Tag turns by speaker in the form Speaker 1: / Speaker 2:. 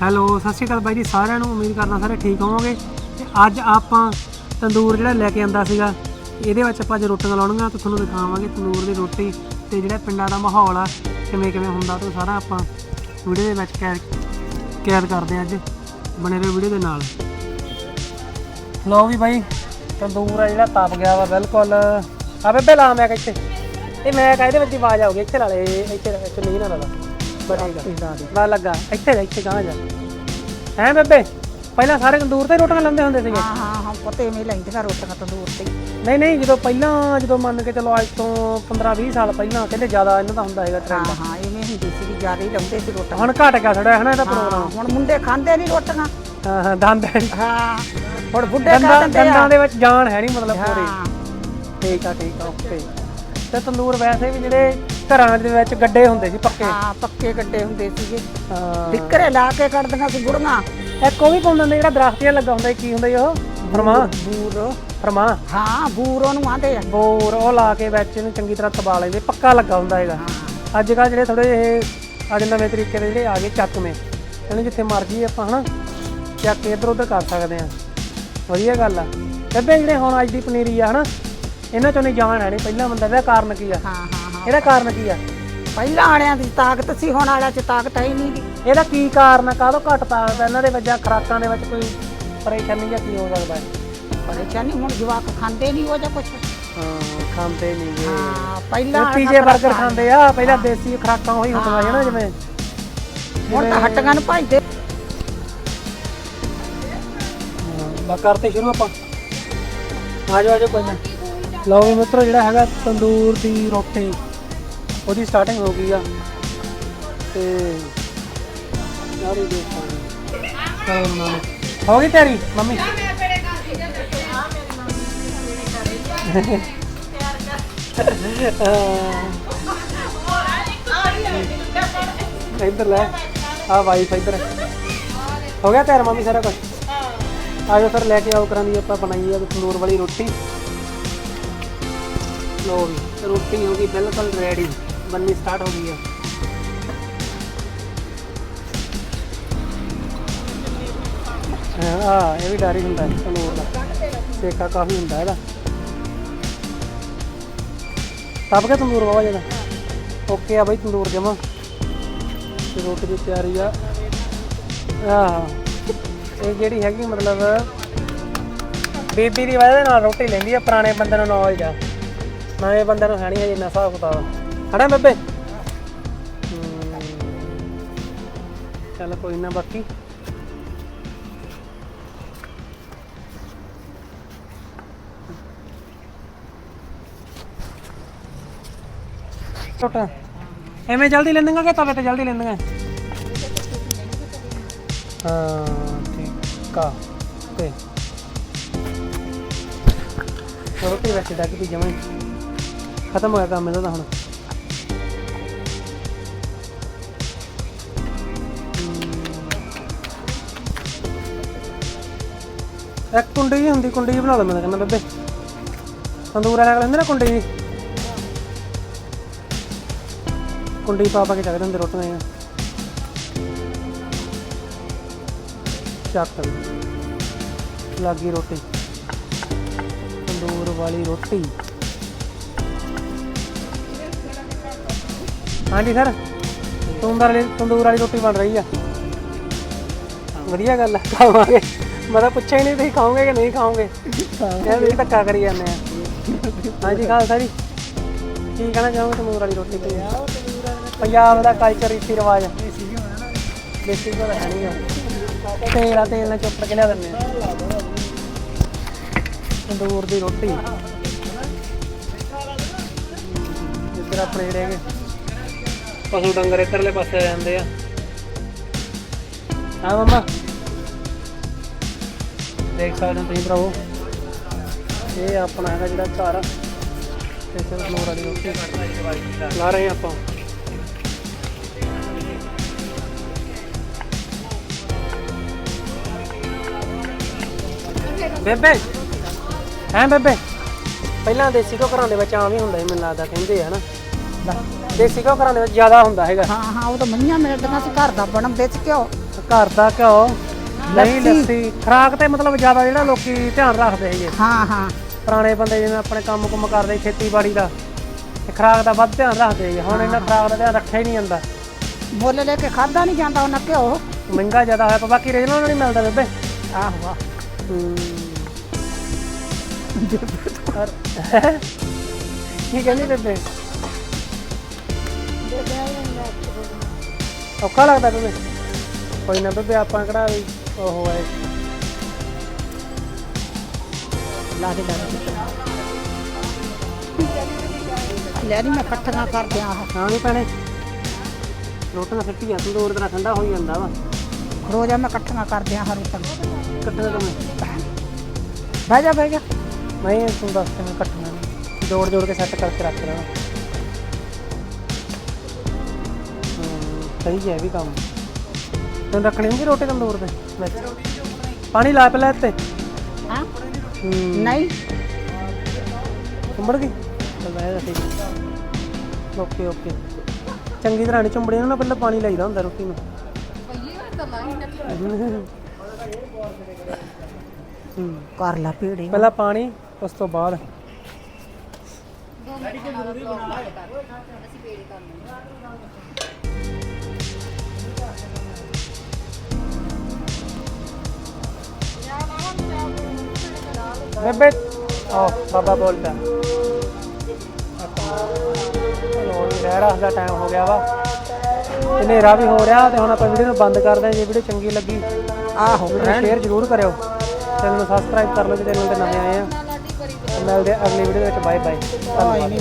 Speaker 1: Hello, ਸਤਿ ਸ਼੍ਰੀ ਅਕਾਲ ਬਾਈ ਜੀ ਸਾਰਿਆਂ ਨੂੰ, ਉਮੀਦ ਕਰਦਾ ਸਾਰੇ ਠੀਕ ਹੋਵੋਗੇ। ਤੇ ਅੱਜ ਆਪਾਂ ਤੰਦੂਰ ਜਿਹੜਾ ਲੈ ਕੇ ਆਂਦਾ ਸੀਗਾ, ਇਹਦੇ ਵਿੱਚ ਆਪਾਂ ਅੱਜ ਰੋਟੀਆਂ ਲਾਉਣੀਆਂ, ਤਾਂ ਤੁਹਾਨੂੰ ਦਿਖਾਵਾਂਗੇ ਤੰਦੂਰ ਦੀ ਰੋਟੀ ਤੇ ਜਿਹੜਾ ਪਿੰਡਾਂ ਦਾ ਮਾਹੌਲ ਆ, ਕਿਵੇਂ ਕਿਵੇਂ ਹੁੰਦਾ ਤੇ ਸਾਰਾ ਆਪਾਂ ਵੀਡੀਓ ਦੇ ਵਿੱਚ ਕੈਦ ਕੈਦ ਕਰਦੇ ਹਾਂ ਅੱਜ, ਬਣੇ ਰਹੋ ਵੀਡੀਓ ਦੇ ਨਾਲ। ਲਓ ਵੀ ਬਾਈ, ਤੰਦੂਰ ਆ ਜਿਹੜਾ ਤਪ ਗਿਆ ਵਾ ਬਿਲਕੁਲ। ਆ ਬੇਬੇ ਲਾ ਮੈਂ ਇੱਥੇ। ਇਹ ਮੈਂ ਕਾ ਇਹਦੇ ਵਿੱਚ ਆਵਾਜ਼ ਆਉਗੀ ਇੱਥੇ ਲਾ ਲੈ, ਇੱਥੇ ਇੱਥੇ ਨਹੀਂ ਨਾ ਲਗਾ ਬੜਾ ਮੈਂ ਲੱਗਾ ਇੱਥੇ ਜਾ, ਇੱਥੇ ਗਾਂ ਜਾ। ਹੈਂ ਬੇਬੇ ਪਹਿਲਾਂ ਸਾਰੇ ਤੰਦੂਰ ਤੇ ਹੀ ਰੋਟੀਆਂ ਲਾਉਂਦੇ ਹੁੰਦੇ ਸੀਗੇ?
Speaker 2: ਹਾਂ ਹਾਂ ਹਾਂ ਪਤੇ ਮੇ ਲੈਂਦੀਆਂ ਰੋਟੀਆਂ ਤੰਦੂਰ ਤੇ
Speaker 1: ਨਹੀਂ ਨਹੀਂ ਜਦੋਂ ਪਹਿਲਾਂ ਜਦੋਂ ਮੰਨ ਕੇ ਚਲੋ ਅੱਜ ਤੋਂ 15 20 ਸਾਲ ਪਹਿਲਾਂ ਕਹਿੰਦੇ ਜ਼ਿਆਦਾ ਇਹਨਾਂ ਦਾ ਹੁੰਦਾ ਹੈਗਾ
Speaker 2: ਹਾਂ
Speaker 1: ਟ੍ਰੈਂਡ
Speaker 2: ਹਾਂ ਇਵੇਂ ਹੁੰਦੀ ਸੀ ਜ਼ਿਆਦਾ ਹੀ ਲਾਉਂਦੇ ਸੀ ਰੋਟੀਆਂ।
Speaker 1: ਹੁਣ ਘਟ ਗਿਆ ਥੋੜਾ ਹਨਾ ਇਹਦਾ
Speaker 2: ਹਾਂ
Speaker 1: ਪ੍ਰੋਗਰਾਮ
Speaker 2: ਹੁਣ ਮੁੰਡੇ ਖਾਂਦੇ ਨਹੀਂ ਰੋਟੀਆਂ।
Speaker 1: ਹਾਂ ਹਾਂ ਦੰਦ
Speaker 2: ਹਾਂ ਹੁਣ ਬੁੱਢੇ ਖਾ ਦਿੰਦੇ
Speaker 1: ਦੰਦਾਂ
Speaker 2: ਆ।
Speaker 1: ਦੇ ਵਿੱਚ ਜਾਨ ਹੈ ਨਹੀਂ ਮਤਲਬ ਪੂਰੀ।
Speaker 2: ਹਾਂ।
Speaker 1: ਠੀਕ ਆ ਠੀਕ ਆ ਓਕੇ। ਤੇ ਤੰਦੂਰ ਵੈਸੇ ਵੀ ਜਿਹੜੇ ਘਰਾਂ ਦੇ ਵਿੱਚ ਗੱਡੇ ਹੁੰਦੇ ਸੀ ਪੱਕੇ।
Speaker 2: ਹਾਂ ਪੱਕੇ ਗੱਡੇ ਹੁੰਦੇ ਸੀਗੇ।
Speaker 1: ਹਾਂ।
Speaker 2: ਲਾ ਕੇ ਕੱਢਦੀਆਂ ਸੀ ਗੁੜੀਆਂ
Speaker 1: ਇੱਕ ਉਹ ਵੀ ਪਾਉਂਦੇ ਹੁੰਦੇ ਜਿਹੜਾ ਦਰਖਤ ਜਿਹਾ ਲੱਗਾ ਹੁੰਦਾ ਸੀ, ਕੀ ਹੁੰਦਾ ਸੀ ਉਹ? ਫਰਮਾ।
Speaker 2: ਬੂਰ
Speaker 1: ਫਰਮਾ।
Speaker 2: ਹਾਂ ਬੂਰ ਉਹਨੂੰ ਆਂਦੇ ਆ।
Speaker 1: ਬੋਰ ਉਹ ਲਾ ਕੇ ਵਿੱਚ ਇਹਨੂੰ ਚੰਗੀ ਤਰ੍ਹਾਂ ਤਬਾ ਲੈਂਦੇ ਪੱਕਾ ਲੱਗਾ ਹੁੰਦਾ ਹੈਗਾ। ਅੱਜ ਕੱਲ੍ਹ ਜਿਹੜੇ ਥੋੜੇ ਇਹ ਅੱਜ ਨਵੇਂ ਤਰੀਕੇ ਦੇ ਜਿਹੜੇ ਆ ਗਏ ਚੱਕਵੇਂ ਇਹਨੂੰ ਜਿੱਥੇ ਮਰਜ਼ੀ ਆਪਾਂ ਹਨਾ ਚੱਕ ਕੇ ਇੱਧਰ ਉੱਧਰ ਕਰ ਸਕਦੇ ਆ ਵਧੀਆ ਗੱਲ ਆ। ਬੇਬੇ ਜਿਹੜੇ ਹੁਣ ਅੱਜ ਦੀ ਪਨੀਰੀ ਆ ਹਨਾ ਇਹਨਾਂ ਚੋਂ ਨਹੀਂ ਜਾਣ ਹੈ ਨਹੀਂ ਪਹਿਲਾਂ ਬੰਦਾ ਇਹਦਾ ਕਾਰਨ ਕੀ ਆ?
Speaker 2: ਹਾਂ।
Speaker 1: ਇਹਦਾ ਕਾਰਨ ਕੀ ਆ?
Speaker 2: ਪਹਿਲਾਂ ਵਾਲਿਆਂ ਦੀ ਤਾਕਤ ਸੀ ਹੁਣ ਵਾਲਿਆਂ 'ਚ ਤਾਕਤ ਹੈ ਹੀ ਨਹੀਂ ਗੀ।
Speaker 1: ਇਹਦਾ ਕੀ ਕਾਰਨ ਆ? ਕਾਹਦੋਂ ਘੱਟ ਤਾਕਤ ਆ? ਇਹਨਾਂ ਦੇ ਵਿੱਚ ਜਾਂ ਖੁਰਾਕਾਂ ਦੇ ਵਿੱਚ ਕੋਈ ਪਰੇਸ਼ਾਨੀ ਜਾਂ ਕੀ ਹੋ ਸਕਦਾ ਹੈ?
Speaker 2: ਪਰੇਸ਼ਾਨੀ ਹੁਣ ਜਵਾਕ ਖਾਂਦੇ ਨਹੀਂ ਉਹ ਜਾਂ ਕੁਛ।
Speaker 1: ਹਾਂ ਖਾਂਦੇ ਨਹੀਂ
Speaker 2: ਹਾਂ ਪਹਿਲਾਂ
Speaker 1: ਪੀਜੇ ਬਰਗਰ
Speaker 2: ਖੁਰਾਕਾਂ
Speaker 1: ਖਾਂਦੇ ਆ ਪਹਿਲਾਂ ਦੇਸੀ ਖੁਰਾਕਾਂ ਉਹੀ ਹੁੰਦੀਆਂ ਸੀ ਨਾ ਜਿਵੇਂ।
Speaker 2: ਹੁਣ ਤਾਂ ਹੱਟੀਆਂ ਨੂੰ ਭਜਦੇ
Speaker 1: ਬਾ ਕਰਤੇ ਸ਼ੁਰੂ ਆਪਾਂ। ਆ ਜਾਓ ਆ ਜਾਓ ਕੋਈ ਨਾ। ਲਓ ਵੀ ਮਿੱਤਰੋ ਜਿਹੜਾ ਹੈਗਾ ਤੰਦੂਰ ਦੀ ਰੋਟੀ। ਉਹਦੀ ਸਟਾਰਟਿੰਗ ਹੋ ਗਈ ਆ। ਤੇ ਯਾਰੀ ਦੇਖਾਂ ਚਲੋ ਬਣਾ ਲਓ ਹੋ ਗਈ ਤੇਰੀ ਮੰਮੀ? ਹਾਂ। ਇੱਧਰ ਲੈ। ਆ ਵਾਈਫ ਇੱਧਰ। ਹੋ ਗਿਆ ਤਿਆਰ ਮੰਮੀ ਸਾਰਾ ਕੁਝ ਆ ਜਾਓ ਫਿਰ ਲੈ ਕੇ ਆਓ ਕਰਾਂ ਦੀ ਆਪਾਂ ਬਣਾਈ ਆ ਤੰਦੂਰ ਵਾਲੀ ਰੋਟੀ। ਲੋ ਵੀ ਰੋਟੀ ਹੋ ਗਈ ਬਿਲਕੁਲ ਰੈਡੀ ਬੰਨੀ ਸਟਾਰਟ ਹੋ ਗਈ ਆ। ਆ ਇਹ ਵੀ ਡਾਰੀ ਹੁੰਦਾ ਹੈ ਤੰਦੂਰ ਦਾ ਸੇਕਾ ਕਾਫੀ ਹੁੰਦਾ ਇਹਦਾ। ਤਬ ਕੇ ਤੰਦੂਰ ਬਾਬਾ ਜਿਹਦਾ ਓਕੇ ਆ ਬਈ, ਤੰਦੂਰ ਜਮਾ। ਤੇ ਰੋਟੀ ਦੀ ਤਿਆਰੀ ਆ। ਆਹ, ਇਹ ਜਿਹੜੀ ਹੈਗੀ ਮਤਲਬ ਬੀਬੀ ਦੀ ਵਜ੍ਹਾ ਦੇ ਨਾਲ ਰੋਟੀ ਲੈਂਦੀ ਆ, ਪੁਰਾਣੇ ਬੰਦੇ ਨੂੰ ਨੌਲੇਜ ਆ। ਨਵੇਂ ਬੰਦੇ ਨੂੰ ਹੈ ਨਹੀਂ ਇੰਨਾ ਹਿਸਾਬ ਕਿਤਾਬ ਖੜਾ ਬੇਬੇ। ਚੱਲ ਕੋਈ ਨਾ ਬਾਕੀ। ਛੋਟਾ, ਐਵੇਂ ਜਲਦੀ ਲੈਂਦਾਂਗਾ ਕਿ ਤਵੇ ਤੇ ਜਲਦੀ ਲੈਂਦਾਂਗਾ ਹਾਂ, ਠੀਕ ਆ, ਤੇ। ਰੋਟੀ ਵੈਸੇ ਡੱਗ ਪਈ ਜਮਾਂ ਹੀ। ਖਤਮ ਹੋਇਆ ਕੰਮ ਇਹਦਾ ਤਾਂ ਹੁਣ। ਇੱਕ ਕੁੰਡੀ ਜਿਹੀ ਹੁੰਦੀ, ਕੁੰਡੀ ਜਿਹੀ ਬਣਾ ਦੋ ਮੈਂ ਕਹਿੰਦਾ ਬੇਬੇ। ਤੰਦੂਰ ਵਾਲਾ ਲੈਂਦੇ ਨਾ ਕੁੰਡੀ ਜੀ ਕੁੰਡੀ ਪਾ ਪਾ ਕੇ ਚੱਕ ਦਿੰਦੇ ਰੋਟੀਆਂ ਜਿਹੀਆਂ। ਚੱਕ ਲੱਗੀ ਰੋਟੀ। ਤੰਦੂਰ ਵਾਲੀ ਰੋਟੀ। ਹਾਂਜੀ ਸਰ, ਤੰਦੂਰ ਵਾਲੀ ਤੰਦੂਰ ਵਾਲੀ ਰੋਟੀ ਬਣ ਰਹੀ ਆ। ਵਧੀਆ ਗੱਲ ਆ, ਖਾਵਾਂਗੇ। ਮੈਂ ਤਾਂ ਪੁੱਛਿਆ ਹੀ ਨਹੀਂ ਤੁਸੀਂ ਖਾਓਗੇ ਕਿ ਨਹੀਂ ਖਾਓਗੇ? ਇਹ ਵੀ ਧੱਕਾ ਕਰੀ ਜਾਂਦੇ ਆ। ਹਾਂਜੀ ਖਾਲਸਾ ਜੀ ਕੀ ਕਹਿਣਾ ਚਾਹੋਗੇ ਤੰਦੂਰ ਵਾਲੀ ਰੋਟੀ ਤੇ? ਪੰਜਾਬ ਦਾ ਕਲਚਰ ਰੀਤੀ ਰਿਵਾਜ। ਦੇਸੀ ਘਰ ਹੈ ਨਹੀਂ ਗਾ। ਤੇਲ ਆ ਤੇਲ ਨਾਲ ਚੁੱਪੜ ਕੇ ਲਿਆ ਦਿੰਦੇ ਆ। ਤੰਦੂਰ ਦੀ ਰੋਟੀ। ਇੱਧਰ ਆਪਣੇ ਜਿਹੜੇ ਹੈਗੇ ਪਸ਼ੂ ਡੰਗਰ ਇੱਧਰਲੇ ਪਾਸੇ ਆ ਜਾਂਦੇ ਆ। ਹਾਂ ਮਮਾ। ਦੇਖ ਸਕਦੇ ਹੋ ਤੁਸੀਂ ਭਰਾਵੋ। ਇਹ ਆਪਣਾ ਹੈਗਾ ਜਿਹੜਾ ਘਰ ਤੇ ਇੱਥੇ ਤੰਦੂਰ ਵਾਲੀ ਰੋਟੀ। ਲਾ ਰਹੇ ਆਪਾਂ। ਬੇਬੇ ਹੈਂ ਬੇਬੇ? ਪਹਿਲਾਂ ਦੇਸੀ ਘਿਓ ਘਰਾਂ ਦੇ ਵਿੱਚ ਆਮ ਹੀ ਹੁੰਦਾ ਸੀ ਮੈਨੂੰ ਲੱਗਦਾ ਕਹਿੰਦੇ ਆ ਨਾ। ਦੇਸੀ ਘਿਓ ਘਰਾਂ ਦੇ ਵਿੱਚ ਜ਼ਿਆਦਾ ਹੁੰਦਾ ਹੈਗਾ।
Speaker 2: ਹਾਂ ਹਾਂ ਉਹ ਤਾਂ ਮੰਨੀਆਂ ਮਿਲਦੀਆਂ ਸੀ ਘਰ ਦਾ ਬਣਨ ਵਿੱਚ ਘਿਓ।
Speaker 1: ਘਰ ਦਾ ਘਿਓ। ਨਹੀਂ
Speaker 2: ਲੱਸੀ।
Speaker 1: ਖਰਾਕ ਤੇ ਮਤਲਬ ਜ਼ਿਆਦਾ ਜਿਹੜਾ ਲੋਕੀ ਧਿਆਨ ਰੱਖਦੇ ਹੈਗੇ।
Speaker 2: ਹਾਂ ਹਾਂ।
Speaker 1: ਪੁਰਾਣੇ ਬੰਦੇ ਜਿਵੇਂ ਆਪਣੇ ਕੰਮ ਕੁਮ ਕਰਦੇ ਖੇਤੀਬਾੜੀ ਦਾ ਤੇ ਖਰਾਕ ਦਾ ਵੱਧ ਧਿਆਨ ਰੱਖਦੇ ਹੈਗੇ ਹੁਣ ਇਹਨਾਂ ਖਰਾਕ ਦਾ ਧਿਆਨ ਰੱਖਿਆ ਹੀ ਨਹੀਂ ਜਾਂਦਾ।
Speaker 2: ਮੁੱਲ ਲੈ ਕੇ ਖਾਦਾ ਨਹੀਂ ਜਾਂਦਾ ਉਹਨਾਂ ਘਿਓ।
Speaker 1: ਮਹਿੰਗਾ ਜ਼ਿਆਦਾ ਹੋਇਆ ਪਰ ਬਾਕੀ ਰੀਜਨਲ ਨਹੀਂ ਮਿਲਦਾ ਬੇਬੇ।
Speaker 2: ਆਹੋ ਆਹ।
Speaker 1: ਕੀ ਕਹਿੰਦੀ ਬੇਬੇ? ਔਖਾ ਲੱਗਦਾ ਬੇਬੇ। ਕੋਈ ਨਾ ਬੇਬੇ ਆਪਾਂ ਕਿਹੜਾ ਵੀ ਉਹ ਹੈ।
Speaker 2: ਲਾ ਦੇ ਲਾ ਦੇ। ਲੈ ਨਹੀਂ ਮੈਂ ਇਕੱਠੀਆਂ ਕਰਦੇ ਆ।
Speaker 1: ਹਾਂ ਵੀ ਭੈਣੇ ਰੋਟੀਆਂ ਸਿੱਟੀਆਂ ਤੰਦੂਰ ਤੇਰਾ ਠੰਡਾ ਹੋਈ ਜਾਂਦਾ ਵਾ।
Speaker 2: ਰੋਜ਼ਾ ਮੈਂ ਇਕੱਠੀਆਂ ਕਰਦੇ ਆ ਹਰ
Speaker 1: ਕੱਟਣਾ ਤੁਮੇ
Speaker 2: ਬਹਿ ਜਾ ਬਹਿ ਜਾ।
Speaker 1: ਨਹੀਂ ਤੂੰ ਦੱਸ ਕਿਵੇਂ ਕੱਟਣਾ ਜੋੜ ਜੋੜ ਕੇ ਸੈੱਟ ਕਰਕੇ ਰੱਖ ਲੈਣਾ ਹਮ, ਸਹੀ ਹੈ ਇਹ ਵੀ ਕੰਮ। ਤੈਨੂੰ ਰੱਖਣੀ ਨਹੀਂ ਰੋਟੀ ਤੰਦੂਰ ਵਿੱਚ ਪਾਣੀ ਲਾ ਪਹਿਲਾਂ ਇੱਥੇ।
Speaker 2: ਹਾਂ? ਨਹੀਂ।
Speaker 1: ਚੁੰਬੜ ਗਈ? ਚਲ ਮੈਂ ਤਾਂ ਠੀਕ। Okay okay. ਚੰਗੀ ਤਰ੍ਹਾਂ ਨਹੀਂ ਚੁੰਬੜੀ ਨਾ ਪਹਿਲਾਂ ਪਾਣੀ ਲਾਈਦਾ ਹੁੰਦਾ ਰੋਟੀ ਨੂੰ।
Speaker 2: ਕਰ ਲਾ ਪੀੜੀ
Speaker 1: ਪਹਿਲਾਂ ਪਾਣੀ ਉਸ ਤੋਂ ਬਾਅਦ। ਬੇਬੇ ਆ oh, ਬਾਬਾ ਬੋਲਦਾ। ਲੋੜ ਰਹਿ ਦਾ ਟਾਈਮ ਹੋ ਗਿਆ ਵਾ। ਤੇ ਹਨੇਰਾ ਵੀ ਹੋ ਰਿਹਾ ਤੇ ਹੁਣ ਆਪਾਂ ਵੀਡੀਓ ਨੂੰ ਬੰਦ ਕਰਦੇ ਹਾਂ। ਜੇ ਵੀਡੀਓ ਚੰਗੀ ਲੱਗੀ,
Speaker 2: ਆਹੋ
Speaker 1: ਸ਼ੇਅਰ ਜ਼ਰੂਰ ਕਰਿਓ। ਚੈਨਲ ਨੂੰ ਸਬਸਕ੍ਰਾਈਬ ਕਰ ਲਓ ਜੇ ਚੈਨਲ ਤੇ ਨਵੇਂ ਆਏ ਆ। ਤੇ ਮਿਲਦੇ ਆ ਅਗਲੀ ਵੀਡੀਓ ਵਿੱਚ। Bye bye
Speaker 2: I